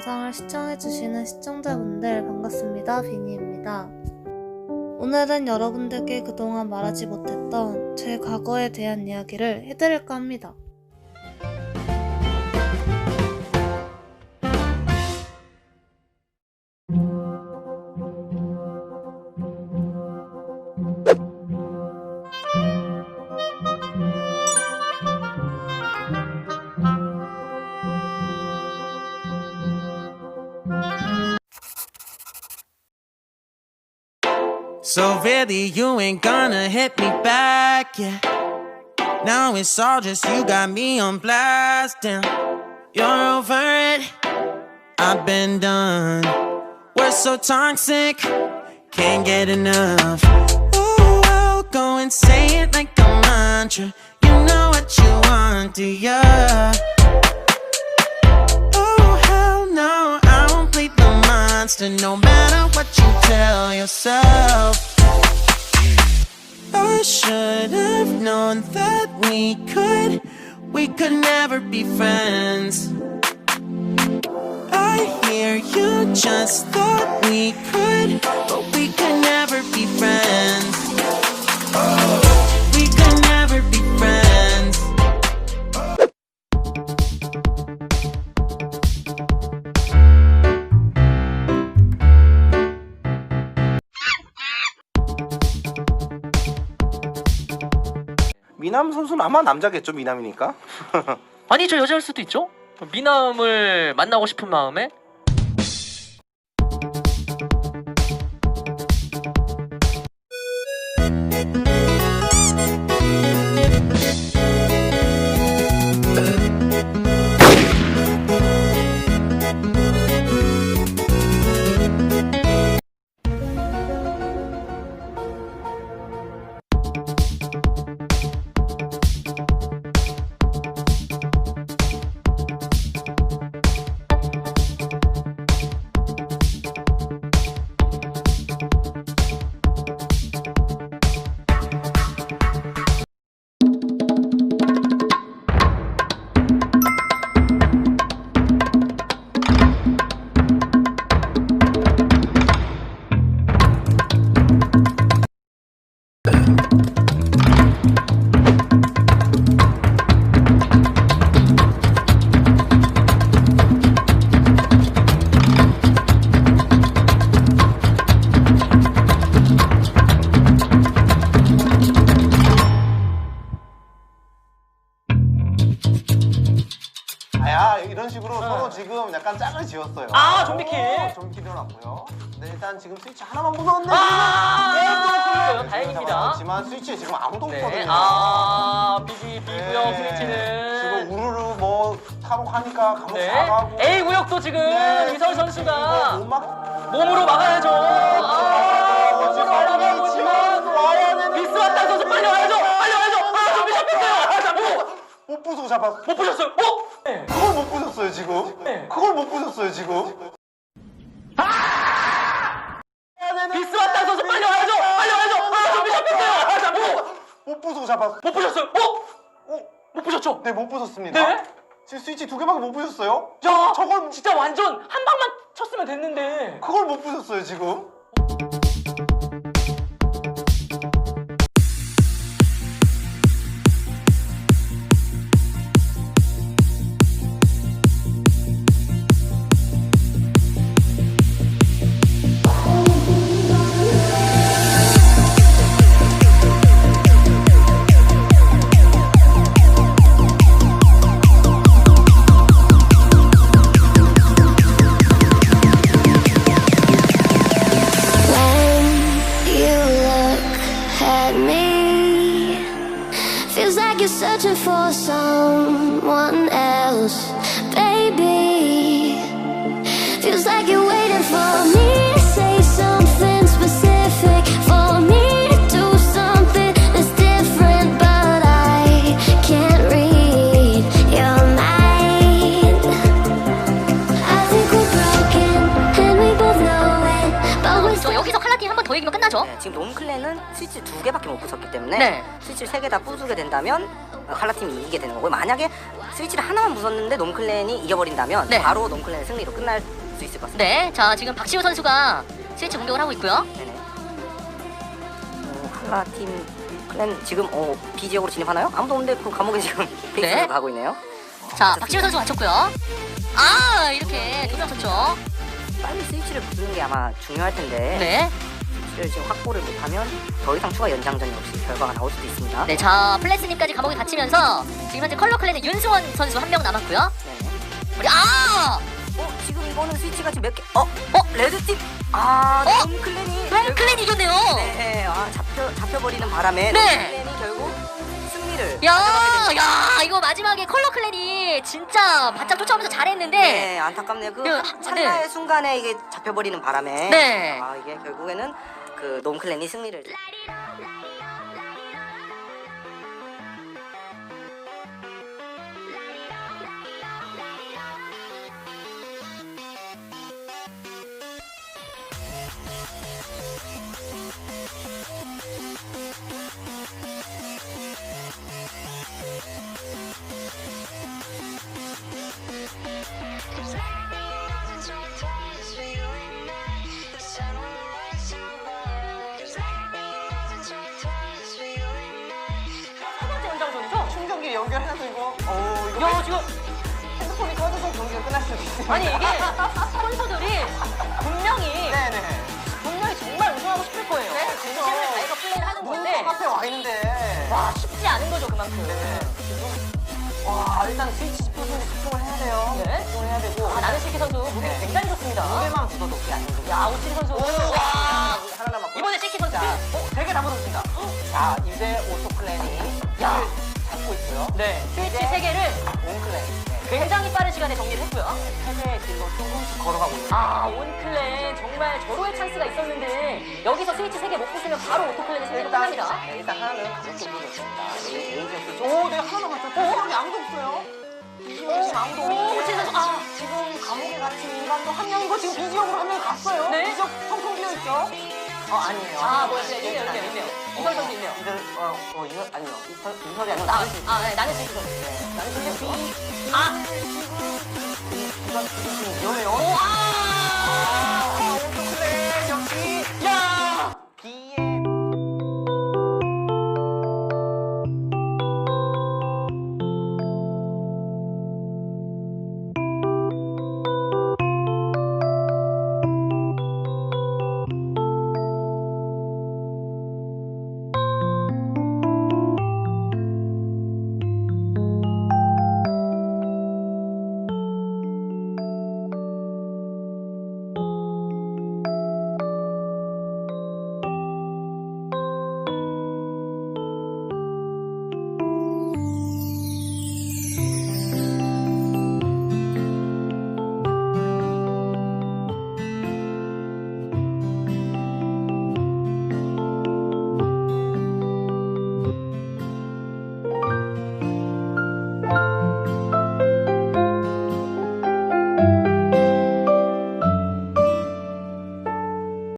영상을 시청해주시는 시청자분들 반갑습니다. 비니입니다. 오늘은 여러분들께 그동안 말하지 못했던 제 과거에 대한 이야기를 해드릴까 합니다. So really, you ain't gonna hit me back, yeah. Now it's all just you got me on blast, damn. You're over it, I've been done. We're so toxic, can't get enough. Ooh, I'll go and say it like a mantra. You know what you want, do ya? Oh, hell no, I won't play the monster no matter what you tell yourself. I should have known that we could, we could never be friends. I hear you just thought we could, but we could 미남 선수는 아마 남자겠죠 미남이니까 아니 저 여자일 수도 있죠. 미남을 만나고 싶은 마음에 야 이런 식으로 서로 지금 약간 짝을 지었어요 네. 아, 좀비키. 어, 좀비키 일어났고요 네 일단 지금 스위치 하나만 무서웠는데 아, 지금 또 네. 다행입니다. 하지만 스위치에 지금 아무도 네. 없거든요 아 비비 구역 네. 스위치는 지금 우르르 뭐 탈옥하니까 감옥 네. 사가고 A 구역도 지금 네. 이설 선수가 못 막... 몸으로 막아야죠. 아, 몸으로 와야 되는데. 비스 왔다 선수 빨리 와야죠. 빨리 와야죠. 아 좀비 잡혔어요. 아 잡고 못 부수고 잡았어 못 보셨어요? 어? 네. 그걸 못 부셨어요 지금 네. 그걸 못 부셨어요 지금 비스 왔다 선수 빨리 와야죠. 빨리 와야죠. 아 좀비 잡혔어요. 아 잡고 못 부수고 잡았어 못 보셨어요? 어? 어? 못 보셨죠? 네 못 부셨습니다 네? 지금 스위치 두 개밖에 못 부셨어요 야 저걸 진짜 완전 한 방만 쳤으면 됐는데. 그걸 못 부셨어요 지금 searching for someone else, baby. Feels like you're waiting for me to say something specific, for me to do something that's different, but I can't read your mind. I think we're broken, and we both know it, but we're 저 여기서 칼라틴 한번더 이기면 끝나죠? 네, 지금 롱클레는 스위치 두 개밖에 못 부쉈기 때문에 네. 스위치 세 개 다 부수게 된다면 칼라팀이 이기게 되는 거고요. 만약에 스위치를 하나만 부쉈는데 놈클랜이 이겨버린다면 네. 바로 놈클랜의 승리로 끝날 수 있을 것 같습니다. 네, 자 지금 박시호 선수가 스위치 공격을 하고 있고요. 네네. 어, 칼라팀 클랜 지금 어, B 지역으로 진입하나요? 아무도 없는데 그 감옥에 지금 베이스로 가고 있네요. 자 박시호 선수 맞췄고요. 아 이렇게 두명 쳤죠. 빨리 스위치를 부수는 게 아마 중요할 텐데 네, 스위치를 지금 확보를 못하면 더 이상 추가 연장전이 없이 결과가 나올 수도 있습니다. 네, 자 플래스님까지 감옥에 갇히면서 지금 현재 컬러 클랜의 윤승원 선수 한 명 남았고요. 네네. 우리 아 어 지금 이거는 스위치가 지금 몇 개? 어? 어? 레드팀? 아 어? 놈클랜이 놈 클랜 이겼네요. 네, 아 잡혀 잡혀버리는 바람에 네. 놈클랜이 결국 승리를 야. 야, 이거 마지막에 컬러 클랜이 진짜 바짝 쫓아오면서 잘했는데. 네, 안타깝네요. 그 네, 찰나의 순간에 이게 잡혀버리는 바람에 네. 아 이게 결국에는 그 놈클랜이 승리를 있어요. 아니 이게 선수들이 분명히 네네. 분명히 정말 우승하고 싶을 거예요. 네, 진심을 다해서 플레이를 하는 건데 앞에 와 있는데. 와 쉽지 않은 거죠 그만큼. 네. 와 일단 스위치 집중을 집중을 해야 돼요. 네. 집중을 해야 되고. 아 나는시키 선수 무게 네. 굉장히 좋습니다. 무게만 묻어도 그게 아닌 거죠. 야 오친 선수. 와 하나 남았고. 이번에 시키 선수. 자, 어, 되게 다 묻었습니다. 자, 이제 오토클랜이 야. 잡고 있고요. 네 스위치 세 개를 온클랜. 네. 굉장히 빠른 시간에 정리를 했고요. 세계의 길로 조금씩 걸어가고 있는. 아 온클랜 정말 절호의 찬스가 있었는데 여기서 스위치 세개못 부수면 바로 오토클랜이 승리로 끝납니다. 네, 일단 하나는 가볍게 부르겠습니다. 에이전스. 오, 내가 하나 남았죠. 여기 아무도 없어요. 지금 아무도 없는데. 오친 선수 아 지금 감옥에 갇힌 인간도 한 명이고 지금 비지역으로 한 명이 갔어요. 네. 비지역 텅텅 비어 있죠. 어 아니에요. 아, 뭐야, 있네요, 있네요, 있네요. 이설 선수 있네요. 이들 어, 어 이거 아니요. 이설 이설이 아니고 아, 나는 씨. 아, 네, 나는 시키 선수. 나는 근데 비 아, 이건 지금 위험해요. 오, 아,